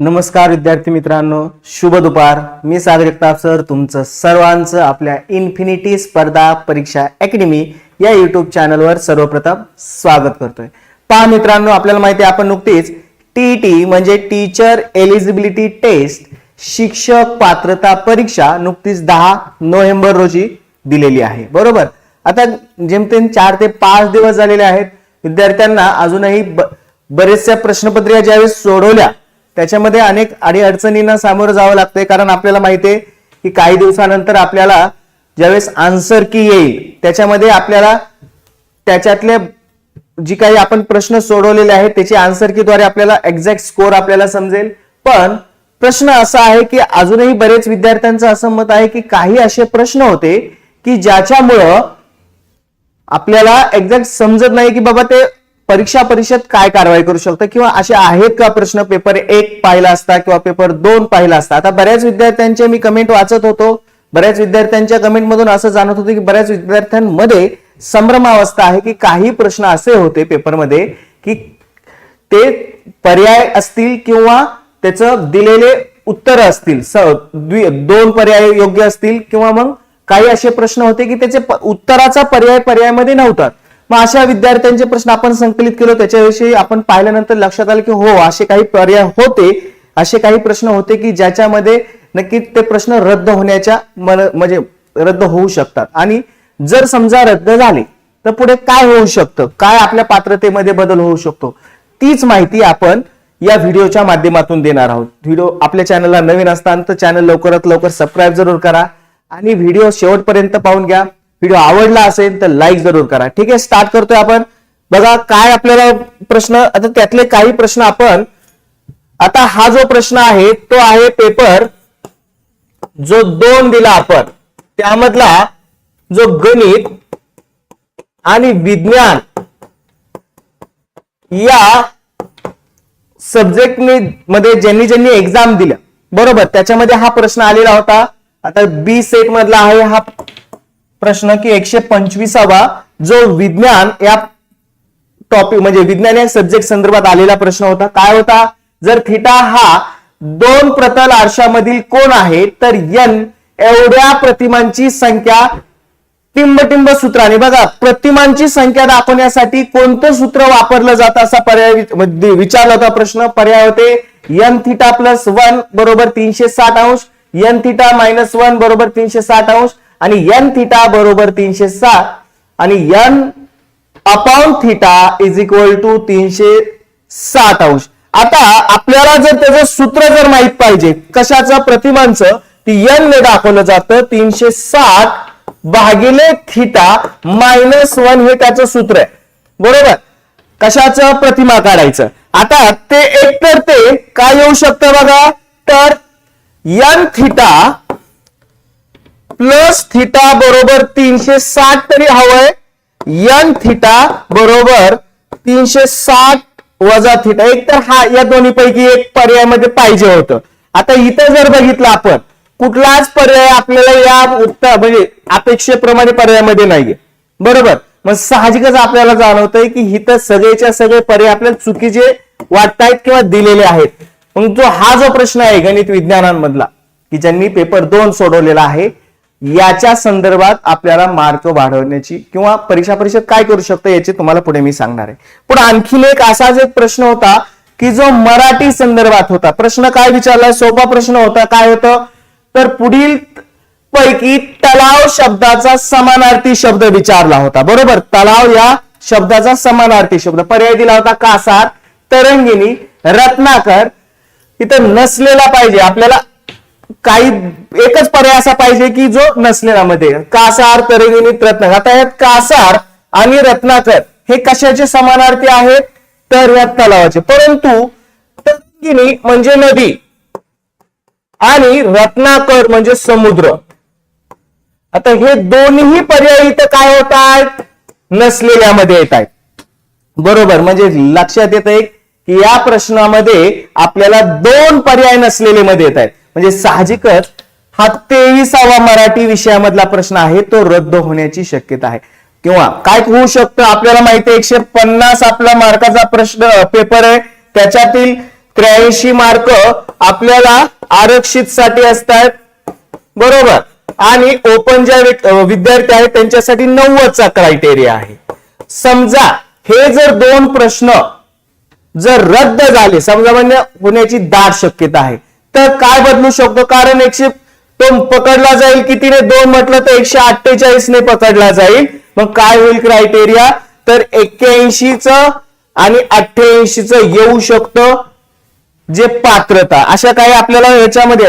नमस्कार विद्यार्थी मित्रांनो शुभ दुपार. मी सागर जगताप सर तुमचं सर्वांचं आपल्या इन्फिनिटी स्पर्धा परीक्षा अकॅडमी या युट्यूब चॅनलवर सर्वप्रथम स्वागत करतोय. पहा मित्रांनो आपल्याला माहिती आहे आपण नुकतीच टी टी म्हणजे टीचर एलिजिबिलिटी टेस्ट शिक्षक पात्रता परीक्षा नुकतीच दहा नोव्हेंबर रोजी दिलेली आहे. बरोबर? आता जेमतेम चार ते पाच दिवस झालेले आहेत. विद्यार्थ्यांना अजूनही ब- बरेचशा प्रश्नपत्रिका ज्यावेळेस सोडवल्या त्याच्यामध्ये अनेक अडीअडचणींना सामोरं जावं लागतंय. कारण आपल्याला माहिती आहे की काही दिवसानंतर आपल्याला ज्यावेळेस आन्सर की येईल त्याच्यामध्ये आपल्याला त्याच्यातले जी काही आपण प्रश्न सोडवलेले आहेत त्याची आन्सर कीद्वारे आपल्याला एक्झॅक्ट स्कोअर आपल्याला समजेल. पण प्रश्न असा आहे की अजूनही बरेच विद्यार्थ्यांचं असं मत आहे की काही असे प्रश्न होते की ज्याच्यामुळं आपल्याला एक्झॅक्ट समजत नाही की बाबा ते परीक्षा परिषद काय कारवाई करू शकतं किंवा असे आहेत का प्रश्न? पेपर एक पाहिला असता किंवा पेपर दोन पाहिला असता. आता बऱ्याच विद्यार्थ्यांचे मी कमेंट वाचत होतो. बऱ्याच विद्यार्थ्यांच्या कमेंट मधून असं जाणत होतं की बऱ्याच विद्यार्थ्यांमध्ये संभ्रमावस्था आहे की काही प्रश्न असे होते पेपरमध्ये की ते पर्याय असतील किंवा त्याचं दिलेले उत्तर असतील. द्वि- दोन पर्याय योग्य असतील किंवा मग काही असे प्रश्न होते की त्याचे उत्तराचा पर्याय पर्यायामध्ये नव्हता. मग अशा विद्यार्थ्यांचे प्रश्न आपण संकलित केलो त्याच्याविषयी आपण पाहिल्यानंतर लक्षात आलं की हो असे काही पर्याय होते असे काही प्रश्न होते की ज्याच्यामध्ये नक्कीच ते प्रश्न रद्द होण्याच्या मन- म्हणजे रद्द होऊ शकतात. आणि जर समजा रद्द झाले तर पुढे काय होऊ शकतं? काय आपल्या पात्रतेमध्ये बदल होऊ शकतो? तीच माहिती आपण या व्हिडिओच्या माध्यमातून देणार आहोत. व्हिडिओ आपल्या चॅनलला नवीन असताना तर चॅनल लवकरात लवकर सबस्क्राईब जरूर करा आणि व्हिडिओ शेवटपर्यंत पाहून घ्या. व्हिडिओ आवडला असेल तर लाईक जरूर करा. ठीक आहे स्टार्ट करतोय आपण. बघा काय आपल्याला प्रश्न आता त्यातले काही प्रश्न आपण आता हा जो प्रश्न आहे तो आहे पेपर जो दोन दिला आपण त्यामधला जो गणित आणि विज्ञान या सब्जेक्टमध्ये ज्यांनी ज्यांनी एक्झाम दिल्या बरोबर? त्याच्यामध्ये हा प्रश्न आलेला होता. आता बी सेट मधला आहे हा प्रश्न की एकशे पंचवीसावा जो विज्ञान या टॉपिक म्हणजे विज्ञान या सब्जेक्ट संदर्भात आलेला प्रश्न होता. काय होता? जर थिटा हा दोन प्रतल आरशामधील कोण आहे तर यन एवढ्या प्रतिमांची संख्या टिंबटिंब सूत्राने बघा. प्रतिमांची संख्या दाखवण्यासाठी कोणतं सूत्र वापरलं जातं असा पर्याय म्हणजे विचारला होता प्रश्न. पर्याय होते यन थिटा प्लस वन बरोबर तीनशे साठ अंश यन थिटा मायनस वन बरोबर तीनशे साठ अंश आणि यन थिटा बरोबर तीनशे सात. आणि n upon theta is equal to तीनशे सात अंश. आता आपल्याला जर त्याचं सूत्र जर माहीत पाहिजे कशाचं प्रतिमांचं ती यन ने दाखवलं जातं तीनशे सात भागिले थिटा मायनस वन हे त्याचं सूत्र आहे. बरोबर? कशाचं प्रतिमा काढायचं? आता ते एक तर ते काय येऊ शकतं बघा? तर यन थिटा प्लस थिटा बरोबर तीनशे साठ तरी हवंय. यन थिटा बरोबर तीनशे साठ वजा थिटा. एक तर हा या दोन्ही पैकी एक पर्यायामध्ये पाहिजे होतं. आता इथं जर बघितलं आपण कुठलाच पर्याय आपल्याला या उत्तर म्हणजे अपेक्षेप्रमाणे पर्यायामध्ये नाहीये. बरोबर? मग साहजिकच आपल्याला जाणवतंय की इथं सगळेच्या सगळे पर्याय आपल्याला चुकीचे वाटतायत किंवा दिलेले आहेत. मग जो हा जो प्रश्न आहे गणित विज्ञानांमधला की ज्यांनी पेपर दोन सोडवलेला आहे याच्या संदर्भात आपल्याला मार्क वाढवण्याची किंवा परीक्षा परिषद काय करू शकतं याची तुम्हाला पुढे मी सांगणार आहे. पुढे आणखीन एक असाच एक प्रश्न होता की जो मराठी संदर्भात होता. प्रश्न काय विचारलाय सोपा प्रश्न होता. काय होतं? तर पुढील पैकी तलाव शब्दाचा समानार्थी शब्द विचारला होता. बरोबर? तलाव या शब्दाचा समानार्थी शब्द. पर्याय दिला होता कासार तरंगिणी रत्नाकर. इथं नसलेला पाहिजे. आपल्याला काही एकच पर्याय असा पाहिजे की जो नसलेला मध्ये कासार तरंगिणी रत्नाकर. आता यात कासार आणि रत्नाकर हे कशाचे समानार्थी आहेत? तर या तलावाचे. परंतु तरंगिणी म्हणजे नदी आणि रत्नाकर म्हणजे समुद्र. आता हे दोन्ही पर्याय इथं काय होत आहेत? नसलेल्यामध्ये येत आहेत. बरोबर. म्हणजे लक्षात येत आहे की या प्रश्नामध्ये आपल्याला दोन पर्याय नसलेले मध्ये येत आहेत. म्हणजे साहजिकच हा तेविसावा मराठी विषयामधला प्रश्न आहे तो रद्द होण्याची शक्यता आहे. किंवा काय होऊ शकतं? आपल्याला माहिती आहे एकशे पन्नास आपला मार्काचा प्रश्न पेपर आहे. त्याच्यातील त्र्याऐंशी मार्क आपल्याला आरक्षित साठी असतात. बरोबर? आणि ओपन ज्या विद्यार्थी आहेत त्यांच्यासाठी नव्वदचा क्रायटेरिया आहे. समजा हे जर दोन प्रश्न जर रद्द झाले समजा म्हणजे होण्याची दाट शक्यता आहे. तर काय बदलू शकतो? कारण एकशे तो पकडला जाईल कितीने दोन म्हटलं तर एकशे अठ्ठेचाळीस ने पकडला जाईल. मग काय होईल क्रायटेरिया तर एक्क्याऐंशीच आणि अठ्ठ्याऐंशीच येऊ शकतं जे पात्रता. अशा काही आपल्याला याच्यामध्ये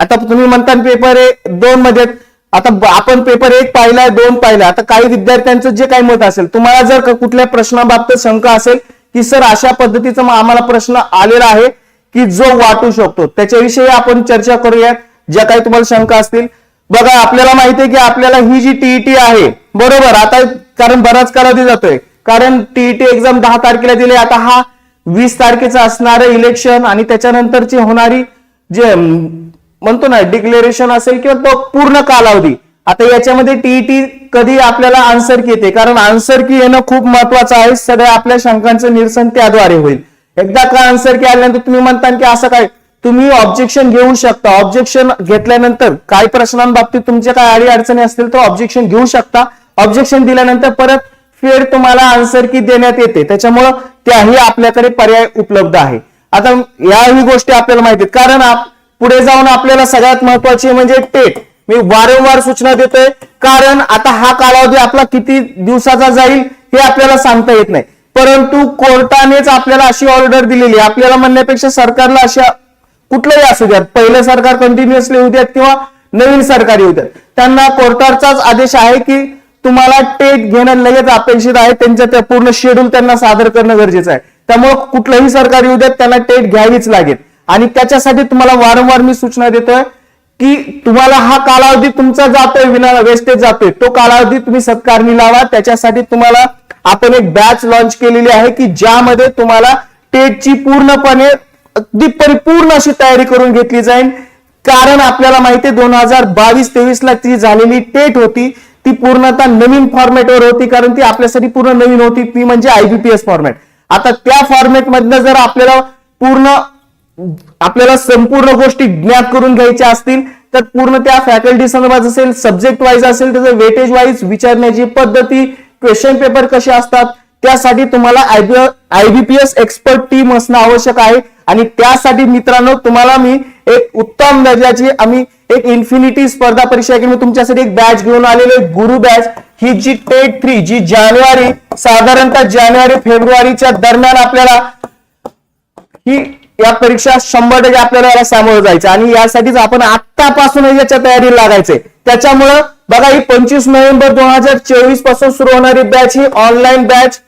आता तुम्ही म्हणता पेपर दोन मध्ये आता आपण पेपर एक पाहिलाय दोन पाहिला. आता काही विद्यार्थ्यांचं जे काही मत असेल तुम्हाला जर कुठल्या प्रश्नाबाबत शंका असेल की सर अशा पद्धतीचा मग आम्हाला प्रश्न आलेला आहे की जो वाटू शकतो. त्याच्याविषयी आपण चर्चा करूयात. ज्या काही तुम्हाला शंका असतील. बघा आपल्याला माहिती आहे की आपल्याला ही जी टीईटी आहे बरोबर आता कारण बराच कालावधी जातोय. कारण टीईटी एक्झाम दहा तारखेला दिली. आता हा वीस तारखेचं असणारं इलेक्शन आणि त्याच्यानंतरची होणारी जे म्हणतो ना डिक्लेरेशन असेल किंवा तो पूर्ण कालावधी. आता याच्यामध्ये टीईटी कधी आपल्याला आन्सर की येते? कारण आन्सर की येणं खूप महत्वाचं आहे. सगळ्या आपल्या शंकांचं निरसन त्याद्वारे होईल. एकदा का आन्सर की आल्यानंतर तुम्ही म्हणता की असं काय? तुम्ही ऑब्जेक्शन घेऊ शकता. ऑब्जेक्शन घेतल्यानंतर काही प्रश्नांबाबतीत तुमच्या काय अडी अडचणी असतील तर ऑब्जेक्शन घेऊ शकता. ऑब्जेक्शन दिल्यानंतर परत फेर तुम्हाला आन्सर की देण्यात येते. त्याच्यामुळं त्याही आपल्याकडे पर्याय उपलब्ध आहे. आता याही गोष्टी आपल्याला माहिती आहेत. कारण आप- पुढे जाऊन आपल्याला सगळ्यात महत्वाची म्हणजे टेट मी वारंवार सूचना देतोय. कारण आता हा कालावधी आपला किती दिवसाचा जाईल हे आपल्याला सांगता येत नाही. परंतु कोर्टानेच आपल्याला अशी ऑर्डर दिलेली आहे. आपल्याला म्हणण्यापेक्षा सरकारला अशा कुठलंही असू द्यात. पहिलं सरकार कंटिन्युअसली येऊ द्यात किंवा नवीन सरकार येऊ द्यात. त्यांना कोर्टाचाच आदेश आहे की तुम्हाला टेट घेणं लगेच अपेक्षित आहे. त्यांचं त्या पूर्ण शेड्यूल त्यांना सादर करणं गरजेचं आहे. त्यामुळे कुठलंही सरकार येऊ द्यात त्यांना टेट घ्यावीच लागेल. आणि त्याच्यासाठी तुम्हाला वारंवार मी सूचना देतोय की तुम्हाला हा कालावधी तुमचा जातोय विना वेस्टेज जातोय. तो कालावधी तुम्ही सत्कारणी लावा. त्याच्यासाठी तुम्हाला आपण एक बॅच लॉन्च केलेली आहे की ज्यामध्ये तुम्हाला टेटची पूर्णपणे अगदी परिपूर्ण अशी तयारी करून घेतली जाईल. कारण आपल्याला माहिती आहे दोन हजार बावीस तेवीस ला ती झालेली टेट होती. ती पूर्णतः नवीन फॉर्मॅटवर होती कारण ती आपल्यासाठी पूर्ण नवीन होती. ती म्हणजे आयबीपीएस फॉर्मॅट आता त्या फॉर्मॅटमधनं जर आपल्याला पूर्ण आपल्याला संपूर्ण गोष्टी ज्ञात करून घ्यायच्या असतील तर पूर्ण त्या फॅकल्टी संदर्भात असेल सब्जेक्ट वाईज असेल त्याचं वेटेज वाईज विचारण्याची पद्धती क्वेश्चन पेपर कसे असतात त्यासाठी तुम्हाला आयबीपीएस एक्सपर्ट टीम असणं आवश्यक आहे. आणि त्यासाठी मित्रांनो तुम्हाला मी एक उत्तम दर्जाची आम्ही एक इन्फिनिटी स्पर्धा परीक्षा की मी तुमच्यासाठी एक बॅच घेऊन आलेलो आहे गुरु बॅच ही जी टेट थ्री जी जानेवारी साधारणतः जानेवारी फेब्रुवारीच्या दरम्यान आपल्याला ही या परीक्षा शंभर टक्के आपल्याला याला सामोरं जायचं आणि यासाठीच आपण आत्तापासून याच्या तयारीला लागायचंय. त्याच्यामुळं बघा ही पंचवीस नोव्हेंबर दोन हजार चोवीसपासून सुरू होणारी बॅच ही ऑनलाईन बॅच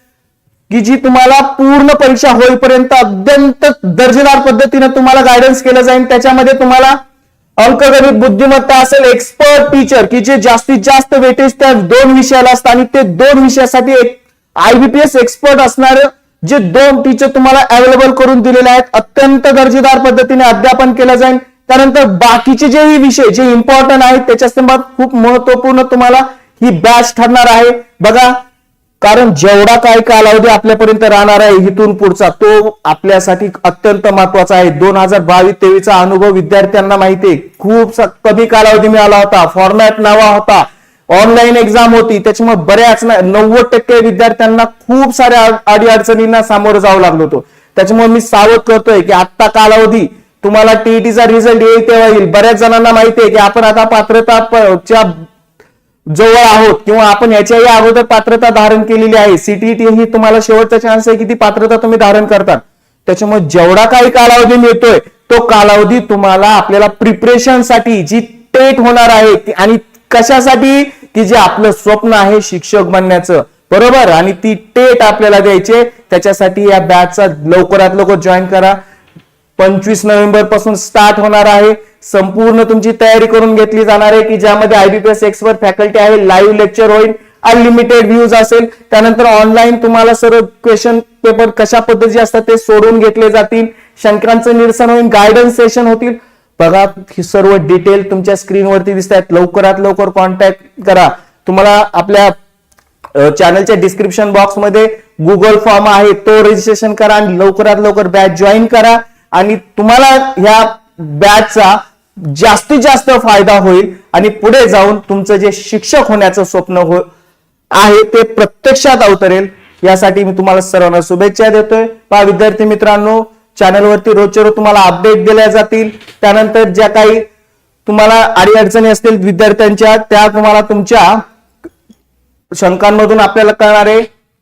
की जी तुम्हाला पूर्ण परीक्षा होईपर्यंत अत्यंत दर्जेदार पद्धतीने तुम्हाला गायडन्स केलं जाईल. त्याच्यामध्ये तुम्हाला अंकगणित बुद्धिमत्ता असेल एक्सपर्ट टीचर की जे जास्तीत जास्त वेटेज त्या दोन विषयाला असतात आणि ते दोन विषयासाठी एक आयबीपीएस एक्सपर्ट असणारे जे दोन टीचर तुम्हाला अवेलेबल करून दिलेले आहेत. अत्यंत दर्जेदार पद्धतीने अध्यापन केलं जाईल. त्यानंतर बाकीचे जेही विषय जे इम्पॉर्टंट आहेत त्याच्या संदर्भात खूप महत्त्वपूर्ण तुम्हाला ही बॅच ठरणार आहे. बघा कारण जेवढा काय कालावधी आपल्यापर्यंत राहणार आहे इथून पुढचा तो आपल्यासाठी अत्यंत महत्त्वाचा आहे. दोन हजार बावीस तेवीसचा अनुभव विद्यार्थ्यांना माहिती आहे. खूप कमी कालावधी मिळाला होता. फॉर्मॅट नवा होता. ऑनलाईन एक्झाम होती. त्याच्यामुळे बऱ्याच नव्वद टक्के विद्यार्थ्यांना खूप साऱ्या अडीअडचणींना सामोरं जावं लागलो होतो. त्याच्यामुळे मी सावध करतोय की आत्ता कालावधी तुम्हाला टीईटीचा रिझल्ट येईल तेव्हा येईल. बऱ्याच जणांना माहिती आहे की आपण आता पात्रता जवळ आहोत किंवा आपण याच्याही अगोदर पात्रता धारण केलेली आहे. सीटीईटी ही तुम्हाला शेवटचा चान्स आहे की ती पात्रता तुम्ही धारण करतात. त्याच्यामुळे जेवढा काही कालावधी मिळतोय तो कालावधी तुम्हाला आपल्याला प्रिपरेशनसाठी जी टेट होणार आहे आणि कशासाठी? की जे आपलं स्वप्न आहे शिक्षक बनण्याचं. बरोबर? आणि ती टेट आपल्याला द्यायचे त्याच्यासाठी या बॅचचा लवकरात लवकर जॉईन करा. पंचवीस नोव्हेंबरपासून स्टार्ट होणार आहे. संपूर्ण तुमची तयारी करून घेतली जाणार आहे की ज्यामध्ये आयबीपीएस एक्सपर्ट फॅकल्टी आहे लाईव्ह लेक्चर होईल अनलिमिटेड व्ह्यूज असेल. त्यानंतर ऑनलाईन तुम्हाला सर्व क्वेश्चन पेपर कशा पद्धतीचे असतात ते सोडून घेतले जातील. शंकरांचं निरसन होईल गायडन्स सेशन होतील. बघा ही सर्व डिटेल तुमच्या स्क्रीनवरती दिसत आहेत लवकरात लवकर कॉन्टॅक्ट करा. तुम्हाला आपल्या चॅनलच्या डिस्क्रिप्शन बॉक्समध्ये गुगल फॉर्म आहे तो रजिस्ट्रेशन करा आणि लवकरात लवकर बॅच जॉईन करा. आणि तुम्हाला ह्या बॅचचा जास्तीत जास्त फायदा होईल. आणि पुढे जाऊन तुमचं जे शिक्षक होण्याचं स्वप्न हो आहे ते प्रत्यक्षात अवतरेल. यासाठी मी तुम्हाला सर्वांना शुभेच्छा देतोय. पहा विद्यार्थी मित्रांनो चॅनलवरती रोजच्या रोज तुम्हाला अपडेट दिल्या जातील. त्यानंतर ज्या काही तुम्हाला अडीअडचणी असतील विद्यार्थ्यांच्या त्या तुम्हाला तुमच्या शंकांमधून आपल्याला कळणार आहे.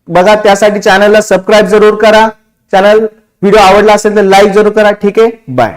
बघा त्यासाठी चॅनलला सबस्क्राईब जरूर करा. चॅनल व्हिडिओ आवडला असेल तर लाईक जरूर करा. ठीक आहे? बाय.